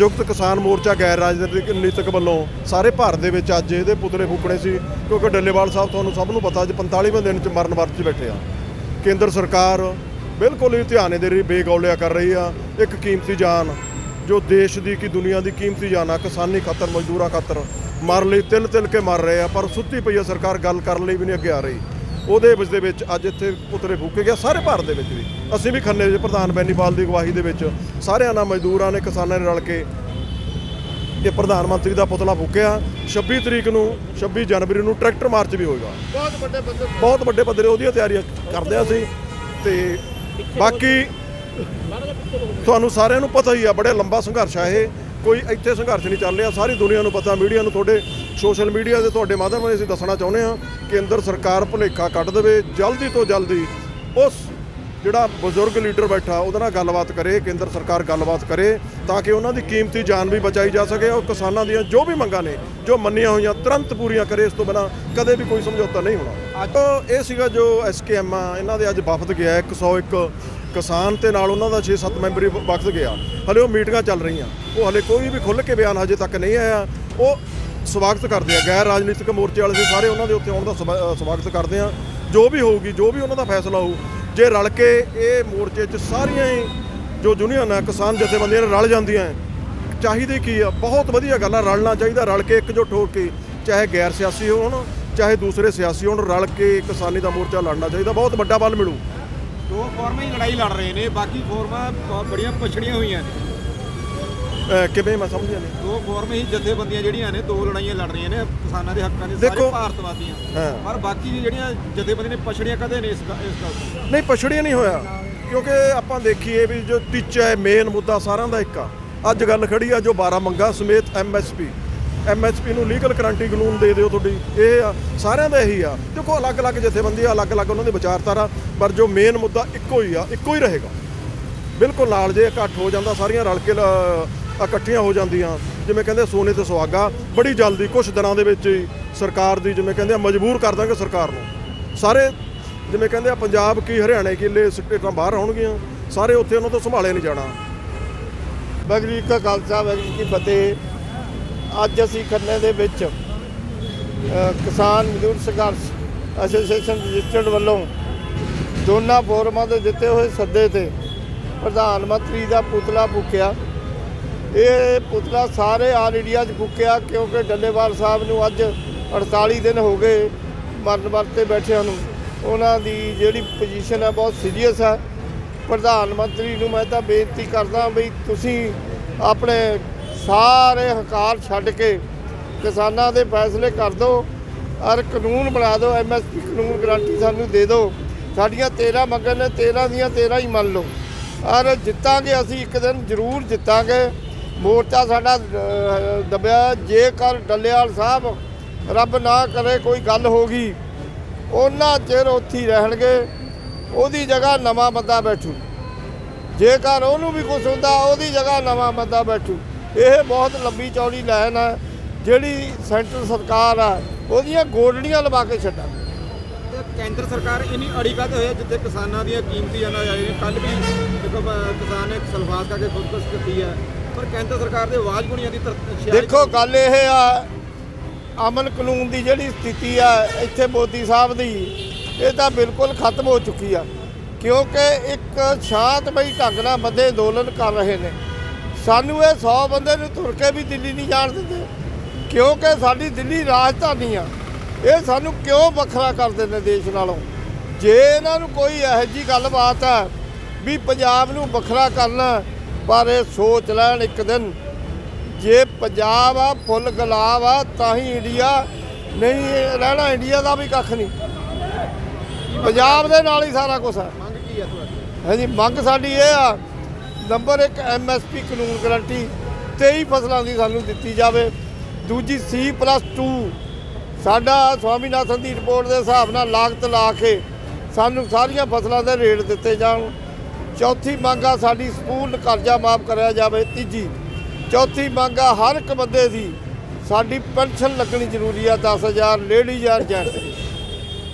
ਸੰਯੁਕਤ ਕਿਸਾਨ ਮੋਰਚਾ ਗੈਰ ਰਾਜਨੀਤਿਕ ਨੀਤਕ ਵੱਲੋਂ ਸਾਰੇ ਭਾਰਤ ਦੇ ਵਿੱਚ ਅੱਜ ਇਹਦੇ ਪੁਤਲੇ ਫੂਕਣੇ ਸੀ, ਕਿਉਂਕਿ ਡੱਲੇਵਾਲ ਸਾਹਿਬ ਤੁਹਾਨੂੰ ਸਭ ਨੂੰ ਪਤਾ, ਅੱਜ 45ਵੇਂ ਦਿਨ ਚ ਮਰਨ ਵਰਤ 'ਚ ਬੈਠੇ ਆ। ਕੇਂਦਰ ਸਰਕਾਰ ਬਿਲਕੁਲ ਹੀ ਧਿਆਨ ਦੇ ਰਹੀ, ਬੇਗੌਲਿਆ ਕਰ ਰਹੀ ਆ। ਇੱਕ ਕੀਮਤੀ ਜਾਨ, ਜੋ ਦੇਸ਼ ਦੀ ਕੀ ਦੁਨੀਆ ਦੀ ਕੀਮਤੀ ਜਾਨ ਆ, ਕਿਸਾਨੀ ਖਾਤਰ, ਮਜ਼ਦੂਰਾਂ ਖਾਤਰ। ਮਰ ਲਈ ਤਿਲ ਤਿਲ ਕੇ ਮਰ ਰਹੇ ਆ, ਪਰ ਸੁੱਤੀ ਪਈ ਆ ਸਰਕਾਰ, ਗੱਲ ਕਰਨ ਲਈ ਵੀ ਨਹੀਂ ਅੱਗੇ ਆ ਰਹੀ। ਉਹਦੇ ਵਿੱਚ ਦੇ ਵਿੱਚ ਅੱਜ ਇੱਥੇ ਪੁਤਲੇ ਫੂਕੇ ਗਿਆ ਸਾਰੇ ਭਾਰਤ ਦੇ ਵਿੱਚ ਵੀ। ਅਸੀਂ ਵੀ ਖੰਨੇ ਦੇ ਪ੍ਰਧਾਨ ਬੈਨੀਪਾਲ ਦੀ ਅਗਵਾਈ ਦੇ ਵਿੱਚ ਸਾਰਿਆਂ ਨਾਲ ਮਜ਼ਦੂਰਾਂ ਨੇ ਕਿਸਾਨਾਂ ਨੇ ਰਲ ਕੇ ਇਹ ਪ੍ਰਧਾਨ ਮੰਤਰੀ ਦਾ ਪੁਤਲਾ ਫੂਕਿਆ। 26 ਤਰੀਕ ਨੂੰ 26 ਜਨਵਰੀ ਨੂੰ ਟਰੈਕਟਰ ਮਾਰਚ ਵੀ ਹੋਏਗਾ। ਬਹੁਤ ਵੱਡੇ ਬੰਦੇ ਬਹੁਤ ਵੱਡੇ ਪੱਧਰੇ ਉਹਦੀਆਂ ਤਿਆਰੀਆਂ ਕਰਦੇ ਆ ਅਸੀਂ। ਤੇ ਬਾਕੀ ਤੁਹਾਨੂੰ ਸਾਰਿਆਂ ਨੂੰ ਪਤਾ ਹੀ ਆ ਬੜੇ ਲੰਬਾ ਸੰਘਰਸ਼ ਆ ਇਹ। ਕੋਈ ਇੱਥੇ ਸੰਘਰਸ਼ ਨਹੀਂ ਚੱਲ ਰਿਹਾ। ਸਾਰੀ ਦੁਨੀਆ ਨੂੰ ਪਤਾ, ਮੀਡੀਆ ਨੂੰ ਤੁਹਾਡੇ ਸੋਸ਼ਲ ਮੀਡੀਆ ਦੇ ਤੁਹਾਡੇ ਮਾਧਿਅਮ ਰਾਹੀਂ ਅਸੀਂ ਦੱਸਣਾ ਚਾਹੁੰਦੇ ਹਾਂ ਕੇਂਦਰ ਸਰਕਾਰ ਭੁਲੇਖਾ ਕੱਢ ਦੇਵੇ, ਜਲਦੀ ਤੋਂ ਜਲਦੀ ਉਸ ਜਿਹੜਾ ਬਜ਼ੁਰਗ ਲੀਡਰ ਬੈਠਾ, ਉਹਦੇ ਨਾਲ ਗੱਲਬਾਤ ਕਰੇ, ਕੇਂਦਰ ਸਰਕਾਰ ਗੱਲਬਾਤ ਕਰੇ, ਤਾਂ ਕਿ ਉਹਨਾਂ ਦੀ ਕੀਮਤੀ ਜਾਨ ਵੀ ਬਚਾਈ ਜਾ ਸਕੇ ਔਰ ਕਿਸਾਨਾਂ ਦੀਆਂ ਜੋ ਵੀ ਮੰਗਾਂ ਨੇ, ਜੋ ਮੰਨੀਆਂ ਹੋਈਆਂ, ਤੁਰੰਤ ਪੂਰੀਆਂ ਕਰੇ, ਇਸ ਤੋਂ ਬਿਨਾਂ ਕਦੇ ਵੀ ਕੋਈ ਸਮਝੌਤਾ ਨਹੀਂ ਹੋਣਾ। ਅੱਜ ਇਹ ਸੀਗਾ ਜੋ ਐਸਕੇਐਮ ਆ, ਇਹਨਾਂ ਦੇ ਅੱਜ ਵਫਦ ਗਿਆ 101 ਕਿਸਾਨ ਤੇ ਨਾਲ ਉਹਨਾਂ ਦਾ 6-7 ਮੈਂਬਰੀ ਵਫਦ ਗਿਆ। ਹਲੇ ਉਹ ਮੀਟਿੰਗਾਂ ਚੱਲ ਰਹੀਆਂ। ਉਹ ਹਲੇ ਕੋਈ ਵੀ ਖੁੱਲ੍ਹ ਕੇ ਬਿਆਨ ਹਜੇ ਤੱਕ ਨਹੀਂ ਆਇਆ। ਉਹ ਸਵਾਗਤ ਕਰਦੇ ਆ, ਗੈਰ ਰਾਜਨੀਤਿਕ ਮੋਰਚੇ ਵਾਲੇ ਸੀ ਸਾਰੇ ਉਹਨਾਂ ਦੇ ਉੱਤੇ ਆਉਣ ਦਾ ਸਵਾ- ਸਵਾਗਤ ਕਰਦੇ ਆ। ਜੋ ਵੀ ਹੋਊਗੀ, ਜੋ ਵੀ ਉਹਨਾਂ ਦਾ ਫੈਸਲਾ ਹੋਊ ਜੇ ਰਲ ਕੇ ਇਹ ਮੋਰਚੇ 'ਚ ਸਾਰੀਆਂ ਹੀ ਜੋ ਯੂਨੀਅਨ ਆ ਕਿਸਾਨ ਜਥੇਬੰਦੀਆਂ ਨੇ ਰਲ ਜਾਂਦੀਆਂ ਚਾਹੀਦੀ ਕੀ ਆ? ਬਹੁਤ ਵਧੀਆ ਗੱਲ ਆ, ਰਲਣਾ ਚਾਹੀਦਾ, ਰਲ ਕੇ ਇਕਜੁੱਟ ਹੋ ਕੇ, ਚਾਹੇ ਗੈਰ ਸਿਆਸੀ ਹੋਣ, ਚਾਹੇ ਦੂਸਰੇ ਸਿਆਸੀ ਹੋਣ, ਰਲ ਕੇ ਕਿਸਾਨੀ ਦਾ ਮੋਰਚਾ ਲੜਨਾ ਚਾਹੀਦਾ, ਬਹੁਤ ਵੱਡਾ ਬਲ ਮਿਲੂ। ਦੋ ਫੋਰਮਾਂ ਹੀ ਲੜਾਈ ਲੜ ਰਹੇ ਨੇ, ਬਾਕੀ ਫੋਰਮਾਂ ਬ- ਬੜੀਆਂ ਪਛੜੀਆਂ ਹੋਈਆਂ ਨੇ। ਕਿਵੇਂ ਮੈਂ ਸਮਝਿਆ ਨਹੀਂ ਦੋ ਫੋਰਮ ਹੀ ਜਥੇਬੰਦੀਆਂ ਜਿਹੜੀਆਂ ਨੇ ਦੋ ਲੜਾਈਆਂ ਲੜ ਰਹੀਆਂ ਨੇ ਕਿਸਾਨਾਂ ਦੇ ਹੱਕਾਂ ਦੇ ਸਾਰੇ ਦੇਖੋ- ਭਾਰਤਵਾਦੀਆਂ ਹਾਂ। ਪਰ ਬਾਕੀ ਜਿਹੜੀਆਂ ਜਥੇਬੰਦੀਆਂ ਨੇ ਪਛੜੀਆਂ ਕਦੇ ਨਹੀਂ ਇਸ ਗ- ਇਸ ਗੱਲ ਤੋਂ। ਨਹੀਂ ਪਛੜੀਆਂ ਨਹੀਂ ਹੋਇਆ। ਕਿਉਂਕਿ ਆਪਾਂ ਦੇਖੀਏ ਵੀ ਜੋ ਟੀਚਾ ਹੈ ਮੇਨ ਮੁੱਦਾ ਸਾਰਿਆਂ ਦਾ ਇੱਕ ਆ। ਅੱਜ ਗੱਲ ਖੜੀ ਆ ਜੋ 12 ਮੰਗਾ ਸਮੇਤ ਐਮਐਸਪੀ ਐਮਐਸਪੀ ਨੂੰ ਲੀਗਲ ਗਰੰਟੀ ਕਾਨੂੰਨ ਦੇ ਦਿਓ ਤੁਹਾਡੀ। ਇਹ ਆ ਸਾਰਿਆਂ ਦਾ ਇਹੀ ਆ। ਦੇਖੋ ਅਲੱਗ-ਅਲੱਗ ਜਥੇਬੰਦੀਆਂ ਅਲੱਗ-ਅਲੱਗ ਉਹਨਾਂ ਦੇ ਵਿਚਾਰਧਾਰਾ ਪਰ ਜੋ ਮੇਨ ਮੁੱਦਾ ਇੱਕੋ ਹੀ ਆ ਇੱਕੋ ਹੀ ਰਹੇਗਾ। ਬਿਲਕੁਲ ਨਾਲ ਜੇ ਇਕੱਠ ਹੋ ਜਾਂਦਾ ਸਾਰੀਆਂ ਰਲ ਕੇ ਲ- ਇਕੱਠੀਆਂ ਹੋ ਜਾਂਦੀਆਂ। ਜਿਵੇਂ ਕਹਿੰਦੇ ਸੋਨੇ ਤੇ ਸੁਹਾਗਾ, ਬੜੀ ਜਲਦੀ ਕੁਝ ਦਿਨਾਂ ਦੇ ਵਿੱਚ ਹੀ ਸਰਕਾਰ ਦੀ ਜਿਵੇਂ ਕਹਿੰਦੇ ਆ, ਮਜਬੂਰ ਕਰ ਦਾਂਗੇ ਸਰਕਾਰ ਨੂੰ। ਸਾਰੇ ਜਿਵੇਂ ਕਹਿੰਦੇ ਆ, ਪੰਜਾਬ ਕੀ ਹਰਿਆਣੇ ਕੀ ਲੈ ਸਟੇਟਾਂ ਬਾਹਰ ਹੋਣਗੀਆਂ ਸਾਰੇ ਉੱਥੇ ਉਹਨਾਂ ਤੋਂ ਸੰਭਾਲੇ ਨਹੀਂ ਜਾਣਾ। ਵਾਹਿਗੁਰੂ ਜੀ ਕਾ ਖਾਲਸਾ, ਵਾਹਿਗੁਰੂ ਜੀ ਕੀ ਫਤਿਹ। ਅੱਜ ਅਸੀਂ ਖੰਨੇ ਦੇ ਵਿੱਚ ਕਿਸਾਨ ਮਜ਼ਦੂਰ ਸੰਘਰਸ਼ ਐਸੋਸੀਏਸ਼ਨ ਰਜਿਸਟਰਡ ਵੱਲੋਂ ਦੋਨਾਂ ਫੋਰਮਾਂ ਦੇ ਦਿੱਤੇ ਹੋਏ ਸੱਦੇ ਤੇ ਪ੍ਰਧਾਨ ਮੰਤਰੀ ਦਾ ਪੁਤਲਾ ਫੂਕਿਆ। ਇਹ ਪੁਤਲਾ ਸਾਰੇ ਆਲ ਇੰਡੀਆ 'ਚ ਫੂਕਿਆ ਕਿਉਂਕਿ ਡੱਲੇਵਾਲ ਸਾਹਿਬ ਨੂੰ ਅੱਜ 48 ਦਿਨ ਹੋ ਗਏ ਮਰਨ ਵਰਤੇ ਬੈਠਿਆਂ ਨੂੰ। ਉਹਨਾਂ ਦੀ ਜਿਹੜੀ ਪੋਜੀਸ਼ਨ ਹੈ ਬਹੁਤ ਸੀਰੀਅਸ ਹੈ। ਪ੍ਰਧਾਨ ਮੰਤਰੀ ਨੂੰ ਮੈਂ ਤਾਂ ਬੇਨਤੀ ਕਰਦਾ ਵੀ ਤੁਸੀਂ ਆਪਣੇ ਸਾਰੇ ਹੰਕਾਰ ਛੱਡ ਕੇ ਕਿਸਾਨਾਂ ਦੇ ਫੈਸਲੇ ਕਰ ਦਿਓ। ਔਰ ਕਾਨੂੰਨ ਬਣਾ ਦਿਓ ਐਮਐਸਪੀ ਕਾਨੂੰਨ ਗਰੰਟੀ ਸਾਨੂੰ ਦੇ ਦਿਓ। ਸਾਡੀਆਂ 13 ਮੰਗਾਂ ਨੇ 13 ਦੀਆਂ 13 ਹੀ ਮੰਨ ਲਓ। ਔਰ ਜਿੱਤਾਂਗੇ ਅਸੀਂ ਇੱਕ ਦਿਨ ਜ਼ਰੂਰ ਜਿੱਤਾਂਗੇ। ਮੋਰਚਾ ਸਾਡਾ ਅਹ, ਦਬਿਆ। ਜੇਕਰ ਡੱਲੇਵਾਲ ਸਾਹਿਬ ਰੱਬ ਨਾ ਕਰੇ ਕੋਈ ਗੱਲ ਹੋ ਗਈ ਉਹਨਾਂ ਚਿਰ ਉੱਥੇ ਰਹਿਣਗੇ। ਉਹਦੀ ਜਗ੍ਹਾ ਨਵਾਂ ਬੰਦਾ ਬੈਠੂ। ਜੇਕਰ ਉਹਨੂੰ ਵੀ ਕੁਝ ਹੁੰਦਾ ਉਹਦੀ ਜਗ੍ਹਾ ਨਵਾਂ ਬੰਦਾ ਬੈਠੂ। ਇਹ ਬਹੁਤ ਲੰਬੀ ਚੌੜੀ ਲਾਈਨ ਹੈ ਜਿਹੜੀ ਸੈਂਟਰ ਸਰਕਾਰ ਆ ਉਹਦੀਆਂ ਗੋਡੜੀਆਂ ਲਵਾ ਕੇ ਛੱਡਾਂਗੇ ਕੇਂਦਰ ਸਰਕਾਰ ਇੰਨੀ ਅੜੀ ਕਾਤੇ ਹੋਇਆ ਜਿੱਥੇ ਕਿਸਾਨਾਂ ਦੀਆਂ ਕੀਮਤੀ ਜਾਨਾਂ ਜਾਏ ਨੇ ਕੱਲ ਵੀ ਦੇਖੋ ਕਿਸਾਨ ਨੇ ਸਲਫਾਸ ਕਰਕੇ ਖੁਦਕੁਸ਼ ਕੀਤੀ ਹੈ। ਪਰ ਕੇਂਦਰ ਸਰਕਾਰ ਦੇ ਆਵਾਜ਼ ਗੁਣੀਆਂ ਦੀ ਦੇਖੋ ਗੱਲ ਇਹ ਆ ਅਮਨ ਕਾਨੂੰਨ ਦੀ ਜਿਹੜੀ ਸਥਿਤੀ ਆ ਇੱਥੇ ਮੋਦੀ ਸਾਹਿਬ ਦੀ ਇਹ ਤਾਂ ਬਿਲਕੁਲ ਖਤਮ ਹੋ ਚੁੱਕੀ ਆ। ਕਿਉਂਕਿ ਇੱਕ ਸ਼ਾਂਤਮਈ ਢੰਗ ਨਾਲ ਬੰਦੇ ਅੰਦੋਲਨ ਕਰ ਰਹੇ ਨੇ। ਸਾਨੂੰ ਇਹ 100 ਬੰਦੇ ਨੂੰ ਤੁਰ ਕੇ ਵੀ ਦਿੱਲੀ ਨਹੀਂ ਜਾਣ ਦਿੰਦੇ। ਕਿਉਂਕਿ ਸਾਡੀ ਦਿੱਲੀ ਰਾਜਧਾਨੀ ਆ। ਇਹ ਸਾਨੂੰ ਕਿਉਂ ਵੱਖਰਾ ਕਰਦੇ ਨੇ ਦੇਸ਼ ਨਾਲੋਂ? ਜੇ ਇਹਨਾਂ ਨੂੰ ਕੋਈ ਇਹੋ ਜੀ ਗੱਲਬਾਤ ਹੈ ਵੀ ਪੰਜਾਬ ਨੂੰ ਵੱਖਰਾ ਕਰਨਾ ਪਰ ਇਹ ਸੋਚ ਲੈਣ ਇੱਕ ਦਿਨ। ਜੇ ਪੰਜਾਬ ਆ ਫੁੱਲ ਗੁਲਾਬ ਆ ਤਾਂ ਹੀ ਇੰਡੀਆ ਨਹੀਂ ਰਹਿਣਾ ਇੰਡੀਆ ਦਾ ਵੀ ਕੱਖ ਨਹੀਂ। ਪੰਜਾਬ ਦੇ ਨਾਲ ਹੀ ਸਾਰਾ ਕੁਝ ਹੈ ਮੰਗ ਕੀ ਹੈ ਤੁਹਾਡੀ? ਹਾਂਜੀ ਮੰਗ ਸਾਡੀ ਇਹ ਆ ਨੰਬਰ 1 ਐਮਐਸਪੀ ਕਾਨੂੰਨ ਗਰੰਟੀ 23 ਫਸਲਾਂ ਦੀ ਸਾਨੂੰ ਦਿੱਤੀ ਜਾਵੇ। ਦੂਜੀ C+2 ਸਾਡਾ ਸਵਾਮੀਨਾਥਨ ਦੀ ਰਿਪੋਰਟ ਦੇ ਹਿਸਾਬ ਨਾਲ ਲਾਗਤ ਲਾ ਕੇ ਸਾਨੂੰ ਸਾਰੀਆਂ ਫਸਲਾਂ ਦੇ ਰੇਟ ਦਿੱਤੇ ਜਾਣ। ਚੌਥੀ ਮੰਗ ਆ ਸਾਡੀ ਸਕੂਲ ਕਰਜ਼ਾ ਮਾਫ ਕਰਿਆ ਜਾਵੇ ਤੀਜੀ। ਚੌਥੀ ਮੰਗ ਆ ਹਰ ਇੱਕ ਬੰਦੇ ਦੀ ਸਾਡੀ ਪੈਨਸ਼ਨ ਲੱਗਣੀ ਜ਼ਰੂਰੀ ਆ 10000 ਲੇਡੀਜ਼ ਆ ਜੈਂਟਸ ਦੀ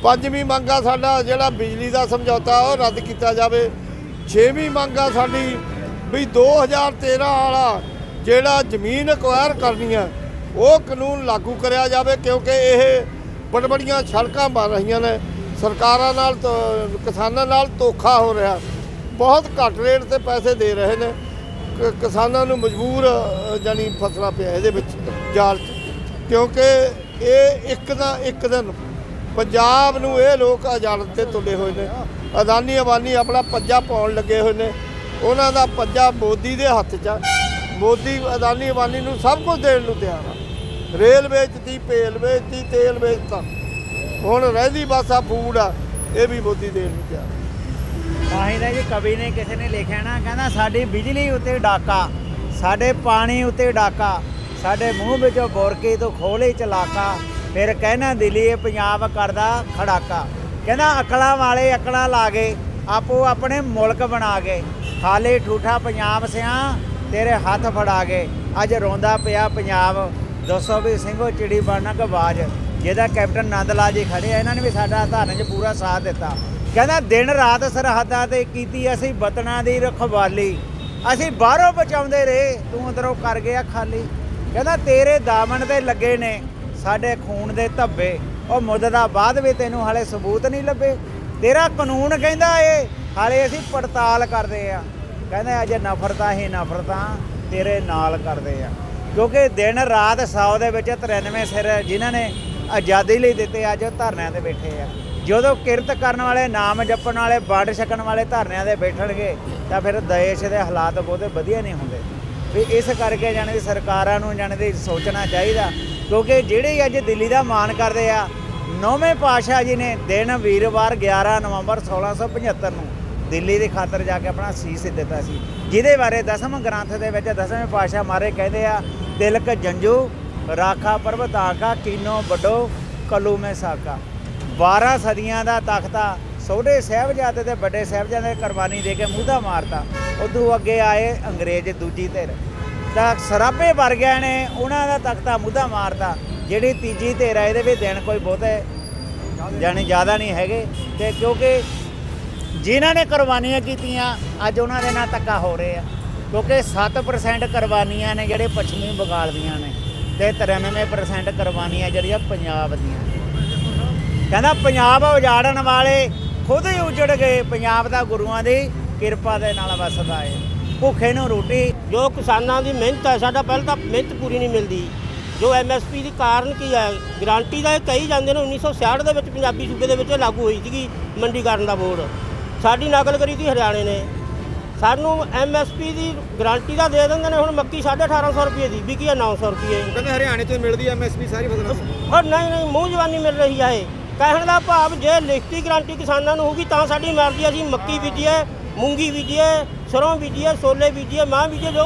ਪੰਜਵੀਂ ਮੰਗ ਆ ਸਾਡਾ ਜਿਹੜਾ ਬਿਜਲੀ ਦਾ ਸਮਝੌਤਾ ਉਹ ਰੱਦ ਕੀਤਾ ਜਾਵੇ। ਛੇਵੀਂ ਮੰਗ ਆ ਸਾਡੀ ਵੀ 2013 ਵਾਲਾ ਜਿਹੜਾ ਜ਼ਮੀਨ ਅਕਵਾਇਰ ਕਰਨੀ ਹੈ ਉਹ ਕਾਨੂੰਨ ਲਾਗੂ ਕਰਿਆ ਜਾਵੇ ਕਿਉਂਕਿ ਇਹ ਬੜ ਬੜੀਆਂ ਸੜਕਾਂ ਬਣ ਰਹੀਆਂ ਨੇ। ਸਰਕਾਰਾਂ ਨਾਲ ਤਾਂ- ਕਿਸਾਨਾਂ ਨਾਲ ਧੋਖਾ ਹੋ ਰਿਹਾ। ਬਹੁਤ ਘੱਟ ਰੇਟ ਤੇ ਪੈਸੇ ਦੇ ਰਹੇ ਨੇ। ਕਿਸਾਨਾਂ ਨੂੰ ਮਜਬੂਰ ਅ, ਜਾਣੀ ਫਸਣਾ ਪਿਆ ਇਹਦੇ ਵਿੱਚ ਜਾਲ 'ਚ। ਕਿਉਂਕਿ ਇਹ ਇੱਕ ਨਾ ਇੱਕ ਦਿਨ। ਪੰਜਾਬ ਨੂੰ ਇਹ ਲੋਕ ਅਜਾਨਤ ਤੇ ਤੁਲੇ ਹੋਏ ਨੇ। ਅਦਾਨੀ ਅਬਾਨੀ ਆਪਣਾ ਪੱਜਾ ਪਾਉਣ ਲੱਗੇ ਹੋਏ ਨੇ। ਉਹਨਾਂ ਦਾ ਪੱਜਾ ਮੋਦੀ ਦੇ ਹੱਥ 'ਚ ਆ। ਮੋਦੀ ਅਦਾਨੀ ਅਬਾਨੀ ਨੂੰ ਸਭ ਕੁਝ ਦੇਣ ਨੂੰ ਤਿਆਰ ਆ। ਰੇਲ ਵੇਚਤੀ ਪੇਲ ਵੇਚਤੀ ਤੇਲ ਵੇਚਤਾ। ਹੁਣ ਰਹਿੰਦੀ ਬਸ ਆ ਫੂਡ ਆ। ਇਹ ਵੀ ਮੋਦੀ ਦੇਣ ਨੂੰ ਤਿਆਰ ਤਾਂ ਹੀ ਤਾਂ ਜੀ ਕਵੀ ਨੇ ਕਿਸੇ ਨੇ ਲਿਖਿਆ ਨਾ, ਕਹਿੰਦਾ ਸਾਡੀ ਬਿਜਲੀ ਉੱਤੇ ਡਾਕਾ, ਸਾਡੇ ਪਾਣੀ ਉੱਤੇ ਡਾਕਾ, ਸਾਡੇ ਮੂੰਹ ਵਿੱਚੋਂ ਬੁਰਕੀ ਤੋਂ ਖੋਲੇ ਚਲਾਕਾ, ਫਿਰ ਕਹਿਣਾ ਦਿੱਲੀ ਪੰਜਾਬ ਕਰਦਾ ਖੜਾਕਾ। ਕਹਿੰਦਾ ਅਕਲਾਂ ਵਾਲੇ ਅਕਲਾਂ ਲਾ ਗਏ ਆਪੋ ਆਪਣੇ ਮੁਲਕ ਬਣਾ ਗਏ ਖਾਲੇ ਠੂਠਾ ਪੰਜਾਬ ਸਿਆ, ਤੇਰੇ ਹੱਥ ਫੜਾ ਗਏ ਅੱਜ ਰੋਂਦਾ ਪਿਆ ਪੰਜਾਬ, ਦੱਸੋ ਵੀ ਸਿੰਘੋ ਚਿੜੀ ਬਣਨਾ ਗਵਾਜ ਜਿਹਦਾ ਕੈਪਟਨ ਨੰਦ ਲਾਲ ਜੀ ਖੜੇ ਆ, ਇਹਨਾਂ ਨੇ ਵੀ ਸਾਡਾ ਧਾਰਨ 'ਚ ਪੂਰਾ ਸਾਥ ਦਿੱਤਾ। ਕਹਿੰਦਾ, ਦਿਨ ਰਾਤ ਸਰਹੱਦਾਂ ਤੇ ਕੀਤੀ ਅਸੀਂ ਵਤਨਾਂ ਦੀ ਰਖਵਾਲੀ। ਅਸੀਂ ਬਾਹਰੋਂ ਬਚਾਉਂਦੇ ਰਹੇ, ਤੂੰ ਅੰਦਰੋਂ ਕਰ ਗਿਆ ਖਾਲੀ। ਕਹਿੰਦਾ, ਤੇਰੇ ਦਾਮਨ ਤੇ ਲੱਗੇ ਨੇ ਸਾਡੇ ਖੂਨ ਦੇ ਧੱਬੇ। ਉਹ ਮੁੱਦਦਾ ਬਾਅਦ ਵੀ ਤੈਨੂੰ ਹਾਲੇ ਸਬੂਤ ਨਹੀਂ ਲੱਭੇ। ਤੇਰਾ ਕਾਨੂੰਨ ਕਹਿੰਦਾ ਏ, ਹਾਲੇ ਅਸੀਂ ਪੜਤਾਲ ਕਰਦੇ ਆ। ਕਹਿੰਦਾ, ਅੱਜ ਨਫ਼ਰਤਾਂ ਹੀ ਨਫ਼ਰਤਾਂ ਤੇਰੇ ਨਾਲ ਕਰਦੇ ਆ। ਕਿਉਂਕਿ ਦਿਨ ਰਾਤ 100 ਦੇ ਵਿੱਚ 93 ਸਿਰ ਜਿਨ੍ਹਾਂ ਨੇ ਆਜ਼ਾਦੀ ਲਈ ਦਿੱਤੇ, ਅੱਜ ਉਹ ਧਰਨਿਆਂ ਤੇ ਬੈਠੇ ਆ। ਜਦੋਂ ਕਿਰਤ ਕਰਨ ਵਾਲੇ, ਨਾਮ ਜਪਣ ਵਾਲੇ, ਵੰਡ ਛਕਣ ਵਾਲੇ ਧਰਨਿਆਂ ਤੇ ਬੈਠਣਗੇ, ਤਾਂ ਫਿਰ ਦੇਸ਼ ਦੇ ਹਾਲਾਤ ਬਹੁਤੇ ਵਧੀਆ ਨਹੀਂ ਹੁੰਦੇ। ਵੀ ਇਸ ਕਰਕੇ ਜਾਣੀ ਦੀ ਸਰਕਾਰਾਂ ਨੂੰ ਜਾਣੀ ਦੀ ਸੋਚਣਾ ਚਾਹੀਦਾ, ਕਿਉਂਕਿ ਜਿਹੜੇ ਅੱਜ ਦਿੱਲੀ ਦਾ ਮਾਣ ਕਰਦੇ ਆ, ਨੌਵੇਂ ਪਾਤਸ਼ਾਹ ਜੀ ਨੇ ਦਿਨ ਵੀਰਵਾਰ 11 ਨਵੰਬਰ 1675 ਨੂੰ ਦਿੱਲੀ ਦੀ ਖਾਤਰ ਜਾ ਕੇ ਆਪਣਾ ਸੀਸ ਦਿੱਤਾ ਸੀ। ਜਿਹਦੇ ਬਾਰੇ ਦਸਮ ਗ੍ਰੰਥ ਦੇ ਵਿੱਚ ਦਸਵੇਂ ਪਾਤਸ਼ਾਹ ਮਾਰੇ ਕਹਿੰਦੇ ਆ, ਤਿਲਕ ਜੰਜੂ, ਰਾਖਾ ਪਰਬਤਾਕਾ ਕੀਨੋ ਵੱਡੋ ਕਲੂ ਮੈਂ ਸਾਕਾ। 12 ਸਦੀਆਂ ਦਾ ਤਖਤਾ ਛੋਟੇ ਸਾਹਿਬਜ਼ਾਦੇ ਤੇ ਵੱਡੇ ਸਾਹਿਬਜ਼ਾਦੇ ਕੁਰਬਾਨੀ ਦੇ ਕੇ ਮੂਧਾ ਮਾਰਤਾ। ਉਦੋਂ ਅੱਗੇ ਆਏ ਅੰਗਰੇਜ਼ ਦੂਜੀ ਧਿਰ। ਤਾਂ ਸਰਾਬੇ ਵਰ ਗਏ ਨੇ, ਉਹਨਾਂ ਦਾ ਤਖਤਾ ਮੂਧਾ ਮਾਰਤਾ। ਜਿਹੜੀ ਤੀਜੀ ਧਿਰ ਆ, ਇਹਦੇ ਵੀ ਦਿਨ ਕੋਈ ਬਹੁਤੇ ਜਾਣੀ ਜ਼ਿਆਦਾ ਨਹੀਂ ਹੈਗੇ। ਤੇ ਕਿਉਂਕਿ ਜਿਨ੍ਹਾਂ ਨੇ ਕੁਰਬਾਨੀਆਂ ਕੀਤੀਆਂ, ਅੱਜ ਉਹਨਾਂ ਦੇ ਨਾਲ ਧੱਕਾ ਹੋ ਰਿਹਾ ਕਿਉਂਕਿ 7% ਕੁਰਬਾਨੀਆਂ ਨੇ, ਜਿਹੜੇ ਪੱਛਮੀ ਬੰਗਾਲ ਦੀਆਂ ਨੇ। ਤੇ 93% ਕੁਰਬਾਨੀਆਂ ਜਿਹੜੀਆਂ ਪੰਜਾਬ ਦੀਆਂ ਨੇ। ਕਹਿੰਦਾ ਪੰਜਾਬ ਉਜਾੜਨ ਵਾਲੇ ਖੁਦ ਹੀ ਉਜੜ ਗਏ ਪੰਜਾਬ ਦਾ ਗੁਰੂਆਂ ਦੀ ਕਿਰਪਾ ਦੇ ਨਾਲ ਵਸਦਾ ਏ ਭੁੱਖੇ ਨੂੰ ਰੋਟੀ। ਜੋ ਕਿਸਾਨਾਂ ਦੀ ਮਿਹਨਤ ਹੈ ਸਾਡਾ ਪਹਿਲਾਂ ਤਾਂ ਮਿਹਨਤ ਪੂਰੀ ਨਹੀਂ ਮਿਲਦੀ। ਜੋ ਐਮਐਸਪੀ ਦੀ ਕਾਰਨ ਕੀ ਹੈ ਗਾਰੰਟੀ ਦਾ ਇਹ ਕਹੀ ਜਾਂਦੇ ਨੇ 1966 ਦੇ ਵਿੱਚ ਪੰਜਾਬੀ ਸੂਬੇ ਦੇ ਵਿੱਚ ਇਹ ਲਾਗੂ ਹੋਈ ਸੀਗੀ ਮੰਡੀਕਰਨ ਦਾ ਬੋਰਡ। ਸਾਡੀ ਨਕਲ ਕਰੀ ਸੀ ਹਰਿਆਣੇ ਨੇ। ਸਾਨੂੰ ਐਮਐਸਪੀ ਦੀ ਗਾਰੰਟੀ ਦਾ ਦੇ ਦਿੰਦੇ ਨੇ ਹੁਣ ਮੱਕੀ 1850 ਰੁਪਏ ਦੀ ਵਿਕੀ ਹੈ 900 ਰੁਪਏ। ਕਹਿੰਦੇ ਹਰਿਆਣੇ 'ਚ ਮਿਲਦੀ ਐਮਐਸਪੀ ਸਾਰੀ ਫਸਲਾਂ। ਨੂੰ ਔਰ ਨਹੀਂ ਨਹੀਂ ਮੂੰਹ ਜਵਾਨੀ ਮਿਲ ਰਹੀ ਹੈ ਇਹ। ਕਹਿਣ ਦਾ ਭਾਵ ਜੇ ਲਿਖਤੀ ਗਾਰੰਟੀ ਕਿਸਾਨਾਂ ਨੂੰ ਹੋਊਗੀ ਤਾਂ ਸਾਡੀ ਮਰਜ਼ੀ ਅਸੀਂ ਮੱਕੀ ਬੀਜੀਏ ਮੂੰਗੀ ਬੀਜੀਏ ਸਰੋਂ ਬੀਜੀਏ ਛੋਲੇ ਬੀਜੀਏ ਮਾਂ ਬੀਜੀਏ ਜੋ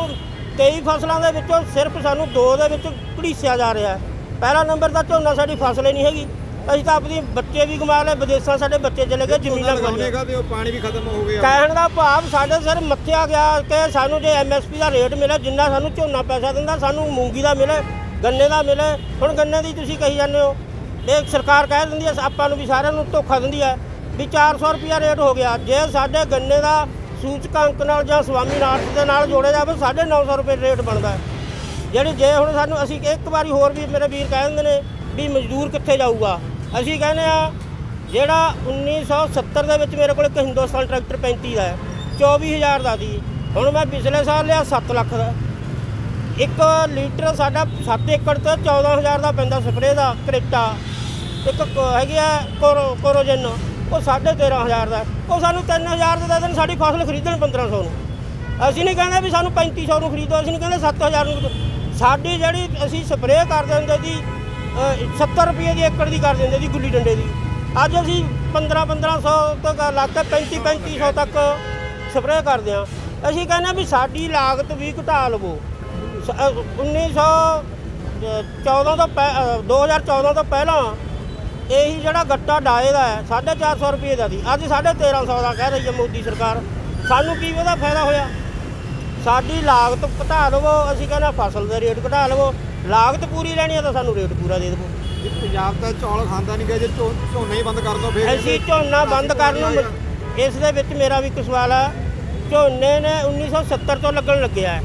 ਕਈ ਫਸਲਾਂ ਦੇ ਵਿੱਚੋਂ ਸਿਰਫ ਸਾਨੂੰ ਦੋ ਦੇ ਵਿੱਚ ਘੜੀਸਿਆ ਜਾ ਰਿਹਾ ਪਹਿਲਾ ਨੰਬਰ ਤਾਂ ਝੋਨਾ ਸਾਡੀ ਫਸਲ ਹੀ ਨਹੀਂ ਹੈਗੀ। ਅਸੀਂ ਤਾਂ ਆਪਣੀ ਬੱਚੇ ਵੀ ਕਮਾ ਲਏ ਵਿਦੇਸ਼ਾਂ ਸਾਡੇ ਬੱਚੇ ਚਲੇ ਗਏ ਜ਼ਮੀਨਾਂ ਗਵਾਈਆਂ ਲਗਾਉਣੇਗਾ ਤੇ ਉਹ ਪਾਣੀ ਵੀ ਖਤਮ ਹੋ ਗਿਆ। ਕਹਿਣ ਦਾ ਭਾਵ ਸਾਡੇ ਸਿਰ ਮੱਥਿਆ ਗਿਆ ਕਿ ਸਾਨੂੰ ਜੇ ਐਮਐਸਪੀ ਦਾ ਰੇਟ ਮਿਲੇ ਜਿੰਨਾ ਸਾਨੂੰ ਝੋਨਾ ਪੈਸਾ ਦਿੰਦਾ ਸਾਨੂੰ ਮੂੰਗੀ ਦਾ ਮਿਲੇ ਗੰਨੇ ਦਾ ਮਿਲੇ। ਹੁਣ ਗੰਨੇ ਦੀ ਤੁਸੀਂ ਕਹੀ ਜਾਂਦੇ ਹੋ ਇਹ ਸਰਕਾਰ ਕਹਿ ਦਿੰਦੀ ਹੈ, ਆਪਾਂ ਨੂੰ ਵੀ ਸਾਰਿਆਂ ਨੂੰ ਧੋਖਾ ਦਿੰਦੀ ਹੈ ਵੀ 400 ਰੁਪਿਆ ਰੇਟ ਹੋ ਗਿਆ। ਜੇ ਸਾਡੇ ਗੰਨੇ ਦਾ ਸੂਚਕਾਂਕ ਨਾਲ ਜਾਂ ਸਵਾਮੀ ਨਾਥ ਦੇ ਨਾਲ ਜੋੜਿਆ ਜਾਵੇ 950 ਰੁਪਏ ਰੇਟ ਬਣਦਾ ਹੈ। ਜਿਹੜੀ ਜੇ ਹੁਣ ਸਾਨੂੰ ਅਸੀਂ ਇੱਕ ਵਾਰੀ ਹੋਰ ਵੀ ਮੇਰੇ ਵੀਰ ਕਹਿ ਦਿੰਦੇ ਨੇ ਵੀ ਮਜ਼ਦੂਰ ਕਿੱਥੇ ਜਾਊਗਾ। ਅਸੀਂ ਕਹਿੰਦੇ ਆ ਜਿਹੜਾ 1970 ਦੇ ਵਿੱਚ ਮੇਰੇ ਕੋਲ ਇੱਕ ਹਿੰਦੁਸਤਾਨ ਟਰੈਕਟਰ 35 ਦਾ ਹੈ 24000 ਦਾ ਸੀ। ਹੁਣ ਮੈਂ ਪਿਛਲੇ ਸਾਲ ਲਿਆ 7 ਲੱਖ ਦਾ। ਇੱਕ ਲੀਟਰ ਸਾਡਾ 7 ਏਕੜ ਤੇ 14000 ਦਾ ਪੈਂਦਾ ਸਪਰੇਅ ਦਾ ਕਰੇਟਾ। ਇੱਕ ਕ- ਹੈਗੀ ਆ ਕੋਰੋ ਕੋਰੋਜਨ। ਉਹ 13500 ਦਾ। ਉਹ ਸਾਨੂੰ 3000 ਦੇ ਦੇ ਦੇਣ ਸਾਡੀ ਫਸਲ ਖਰੀਦਣ 1500 ਨੂੰ। ਅਸੀਂ ਨਹੀਂ ਕਹਿੰਦੇ ਵੀ ਸਾਨੂੰ 3500 ਨੂੰ ਖਰੀਦੋ ਅਸੀਂ ਨਹੀਂ ਕਹਿੰਦੇ 7000 ਨੂੰ ਸਾਡੀ ਜਿਹੜੀ ਅਸੀਂ ਸਪਰੇਅ ਕਰ ਦਿੰਦੇ ਸੀ ਅ, 70 ਰੁਪਏ ਦੀ ਏਕੜ ਦੀ ਕਰ ਦਿੰਦੇ ਸੀ ਗੁੱਲੀ ਡੰਡੇ ਦੀ। ਅੱਜ ਅਸੀਂ 15 1500 ਤੱਕ ਲਾ ਕੇ 35 3500 ਤੱਕ ਸਪਰੇਅ ਕਰਦੇ ਹਾਂ। ਅਸੀਂ ਕਹਿੰਦੇ ਵੀ ਸਾਡੀ ਲਾਗਤ ਵੀ ਘਟਾ ਲਵੋ। 1914 ਤੋਂ ਪਹਿ- ਅ, 2014 ਤੋਂ ਪਹਿਲਾਂ ਇਹੀ ਜਿਹੜਾ ਗੱਟਾ ਡਾਏ ਦਾ ਹੈ 450 ਰੁਪਏ ਦਾ ਸੀ ਅੱਜ 1350 ਦਾ ਕਹਿ ਰਹੀ ਹੈ ਮੋਦੀ ਸਰਕਾਰ। ਸਾਨੂੰ ਕੀ ਉਹਦਾ ਫਾਇਦਾ ਹੋਇਆ? ਸਾਡੀ ਲਾਗਤ ਘਟਾ ਲਵੋ ਅਸੀਂ ਕਹਿੰਦੇ ਫਸਲ ਦਾ ਰੇਟ ਘਟਾ ਲਵੋ। ਲਾਗਤ ਪੂਰੀ ਲੈਣੀ ਹੈ ਤਾਂ ਸਾਨੂੰ ਰੇਟ ਪੂਰਾ ਦੇ ਦਿਵੋ। ਜੇ ਪੰਜਾਬ ਦਾ ਚੌਲ ਖਾਂਦਾ ਨਹੀਂ ਗਿਆ ਜੇ ਝੋਨਾ ਹੀ ਬੰਦ ਕਰ ਦੋ ਫਿਰ ਅਸੀਂ ਝੋਨਾ ਬੰਦ ਕਰਨ ਨੂੰ ਇਸ ਦੇ ਵਿੱਚ ਮੇਰਾ ਵੀ ਇੱਕ ਸਵਾਲ ਹੈ। ਝੋਨੇ ਨੇ 1970 ਤੋਂ ਲੱਗਣ ਲੱਗਿਆ ਹੈ।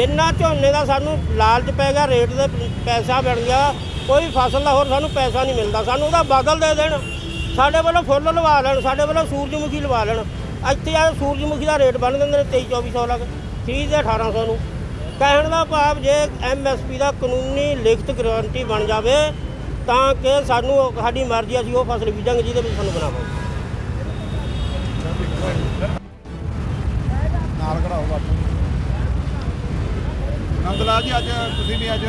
ਜਿੰਨਾ ਝੋਨੇ ਦਾ ਸਾਨੂੰ ਲਾਲਚ ਪੈ ਗਿਆ, ਰੇਟ ਦੇ ਪੈਸਾ ਬਣ ਗਿਆ, ਕੋਈ ਫਸਲ ਦਾ ਹੋਰ ਸਾਨੂੰ ਪੈਸਾ ਨਹੀਂ ਮਿਲਦਾ। ਸਾਨੂੰ ਉਹਦਾ ਬਦਲ ਦੇ ਦੇਣ। ਸਾਡੇ ਵੱਲੋਂ ਫੁੱਲ ਲਵਾ ਲੈਣ, ਸਾਡੇ ਵੱਲੋਂ ਸੂਰਜਮੁਖੀ ਲਵਾ ਲੈਣ। ਇੱਥੇ ਆ ਸੂਰਜਮੁਖੀ ਦਾ ਰੇਟ ਬਣ ਦਿੰਦੇ ਨੇ 23 2400 ਲੱਗ 30 ਦੇ 1800 ਨੂੰ। ਕਹਿਣ ਦਾ ਭਾਵ ਜੇ ਐਮਐਸਪੀ ਦਾ ਕਾਨੂੰਨੀ ਲਿਖਤ ਗਾਰੰਟੀ ਬਣ ਜਾਵੇ, ਤਾਂ ਕਿ ਸਾਨੂੰ ਸਾਡੀ ਮਰਜ਼ੀ ਅਸੀਂ ਉਹ ਫਸਲ ਬੀਜਾਂਗੇ, ਜਿਹਦੇ ਵਿੱਚ ਸਾਨੂੰ ਬਣਾਵਾਂਗੇ ਨਾਲ ਖੜਾਓ ਬਾਪੂ ਨੰਦ ਲਾਲ ਜੀ, ਅੱਜ ਤੁਸੀਂ ਵੀ ਅੱਜ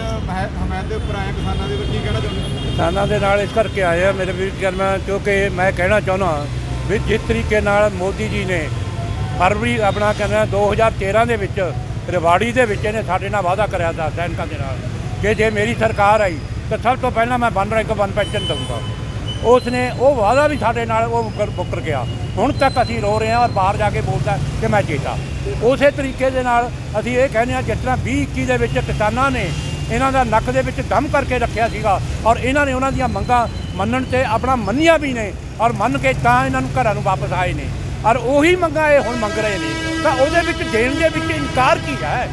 ਹਮਾਇਤ ਦੇ ਉੱਪਰ ਆਏ ਕਿਸਾਨਾਂ ਦੇ ਵਿੱਚ ਕੀ ਕਹਿਣਾ ਚਾਹੁੰਦੇ ਹੋ? ਕਿਸਾਨਾਂ ਦੇ ਨਾਲ ਇਸ ਕਰਕੇ ਆਏ ਆ, ਮੇਰੇ ਵੀਰ ਕਰਮਾ ਕਿਉਂਕਿ ਮੈਂ ਕਹਿਣਾ ਚਾਹੁੰਦਾ ਵੀ ਜਿਸ ਤਰੀਕੇ ਨਾਲ ਮੋਦੀ ਜੀ ਨੇ ਫਰਵਰੀ ਆਪਣਾ ਕਹਿੰਦਾ 2013 ਦੇ ਵਿੱਚ ਰਿਵਾੜੀ ਦੇ ਵਿੱਚ ਇਹਨੇ ਸਾਡੇ ਨਾਲ ਵਾਅਦਾ ਕਰਿਆ ਸੀ ਸੈਨਿਕਾਂ ਦੇ ਨਾਲ ਕਿ ਜੇ ਮੇਰੀ ਸਰਕਾਰ ਆਈ ਤਾਂ ਸਭ ਤੋਂ ਪਹਿਲਾਂ ਮੈਂ ਵਨ ਰੈਂਕ ਵਨ ਪੈਨਸ਼ਨ ਦਊਂਗਾ। ਉਸ ਨੇ ਉਹ ਵਾਅਦਾ ਵੀ ਸਾਡੇ ਨਾਲ ਉਹ ਮੁੱਕਰ- ਗਿਆ। ਹੁਣ ਤੱਕ ਅਸੀਂ ਰੋ ਰਹੇ ਹਾਂ ਔਰ ਬਾਹਰ ਜਾ ਕੇ ਬੋਲਦਾ ਕਿ ਮੈਂ ਜੀਤਾ ਉਸੇ ਤਰੀਕੇ ਦੇ ਨਾਲ ਅਸੀਂ ਇਹ ਕਹਿੰਦੇ ਹਾਂ, ਜਿਸ ਤਰ੍ਹਾਂ 20 21 ਦੇ ਵਿੱਚ ਕਿਸਾਨਾਂ ਨੇ ਇਹਨਾਂ ਦਾ ਨੱਕ ਦੇ ਵਿੱਚ ਦਮ ਕਰਕੇ ਰੱਖਿਆ ਸੀਗਾ ਔਰ ਇਹਨਾਂ ਨੇ ਉਹਨਾਂ ਦੀਆਂ ਮੰਗਾਂ ਮੰਨਣ ਤੇ ਆਪਣਾ ਮੰਨੀਆਂ ਵੀ ਨੇ ਔਰ ਮੰਨ ਕੇ ਤਾਂ ਇਹਨਾਂ ਨੂੰ ਘਰਾਂ ਨੂੰ ਵਾਪਸ ਆਏ ਨੇ। ਔਰ ਉਹੀ ਮੰਗਾਂ ਇਹ ਹੁਣ ਮੰਗ ਰਹੇ ਨੇ। ਤਾਂ ਉਹਦੇ ਵਿੱਚ ਦੇਣ ਦੇ ਵਿੱਚ ਇਨਕਾਰ ਕੀ ਹੈ?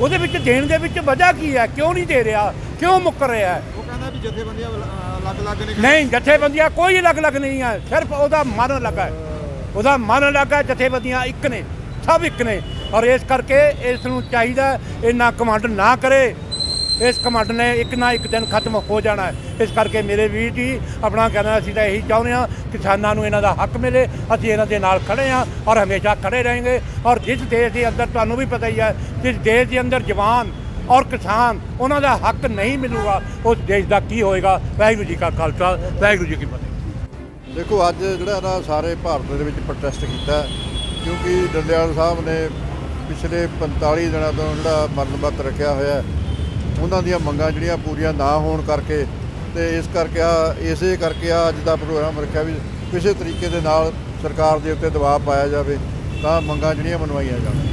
ਉਹਦੇ ਵਿੱਚ ਦੇਣ ਦੇ ਵਿੱਚ ਵਜ੍ਹਾ ਕੀ ਹੈ? ਕਿਉਂ ਨਹੀਂ ਦੇ ਰਿਹਾ? ਕਿਉਂ ਮੁੱਕਰ ਰਿਹਾ ਉਹ ਕਹਿੰਦਾ ਵੀ ਜਥੇਬੰਦੀਆਂ ਅਲੱਗ-ਅਲੱਗ ਨੇ ਨਹੀਂ, ਜਥੇਬੰਦੀਆਂ ਕੋਈ ਅਲੱਗ-ਅਲੱਗ ਨਹੀਂ ਹੈ ਸਿਰਫ ਉਹਦਾ ਮਨ ਅਲੱਗ ਹੈ। ਉਹਦਾ ਮਨ ਅਲੱਗ ਹੈ, ਜਥੇਬੰਦੀਆਂ ਇੱਕ ਨੇ, ਸਭ ਇੱਕ ਨੇ। ਔਰ ਇਸ ਕਰਕੇ ਇਸ ਨੂੰ ਚਾਹੀਦਾ ਇੰਨਾ ਕਮਾਂਡ ਨਾ ਕਰੇ। ਇਸ ਕਮਾਂਡ ਨੇ ਇੱਕ ਨਾ ਇੱਕ ਦਿਨ ਖਤਮ ਹੋ ਜਾਣਾ ਹੈ। ਇਸ ਕਰਕੇ ਮੇਰੇ ਵੀਰ ਜੀ, ਆਪਣਾ ਕਹਿਣਾ ਅਸੀਂ ਤਾਂ ਇਹੀ ਚਾਹੁੰਦੇ ਹਾਂ, ਕਿਸਾਨਾਂ ਨੂੰ ਇਹਨਾਂ ਦਾ ਹੱਕ ਮਿਲੇ। ਅਸੀਂ ਇਹਨਾਂ ਦੇ ਨਾਲ ਖੜੇ ਹਾਂ ਔਰ ਹਮੇਸ਼ਾ ਖੜੇ ਰਹਾਂਗੇ। ਔਰ ਜਿਸ ਦੇਸ਼ ਦੇ ਅੰਦਰ, ਤੁਹਾਨੂੰ ਵੀ ਪਤਾ ਹੀ ਹੈ, ਜਿਸ ਦੇਸ਼ ਦੇ ਅੰਦਰ ਜਵਾਨ ਔਰ ਕਿਸਾਨ, ਉਹਨਾਂ ਦਾ ਹੱਕ ਨਹੀਂ ਮਿਲੂਗਾ, ਉਸ ਦੇਸ਼ ਦਾ ਕੀ ਹੋਏਗਾ? ਵਾਹਿਗੁਰੂ ਜੀ ਕਾ ਖਾਲਸਾ, ਵਾਹਿਗੁਰੂ ਜੀ ਕੀ ਫਤਿਹ। ਦੇਖੋ, ਅੱਜ ਜਿਹੜਾ ਨਾ ਸਾਰੇ ਭਾਰਤ ਦੇ ਵਿੱਚ ਪ੍ਰੋਟੈਸਟ ਕੀਤਾ ਕਿਉਂਕਿ ਡੱਲੇਵਾਲ ਸਾਹਿਬ ਨੇ ਪਿਛਲੇ 45 ਦਿਨਾਂ ਤੋਂ ਜਿਹੜਾ ਮਰਨ ਵਰਤ ਰੱਖਿਆ ਹੋਇਆ ਉਹਨਾਂ ਦੀਆਂ ਮੰਗਾਂ ਜਿਹੜੀਆਂ ਪੂਰੀਆਂ ਨਾ ਹੋਣ ਕਰਕੇ ਤੇ ਇਸ ਕਰਕੇ ਆ, ਇਸੇ ਕਰਕੇ ਆ ਅੱਜ ਦਾ ਪ੍ਰੋਗਰਾਮ ਰੱਖਿਆ ਵੀ ਕਿਸੇ ਤਰੀਕੇ ਦੇ ਨਾਲ ਸਰਕਾਰ ਦੇ ਉੱਤੇ ਦਬਾਅ ਪਾਇਆ ਜਾਵੇ, ਤਾਂ ਮੰਗਾਂ ਜਿਹੜੀਆਂ ਮਨਵਾਈਆਂ ਜਾਣ।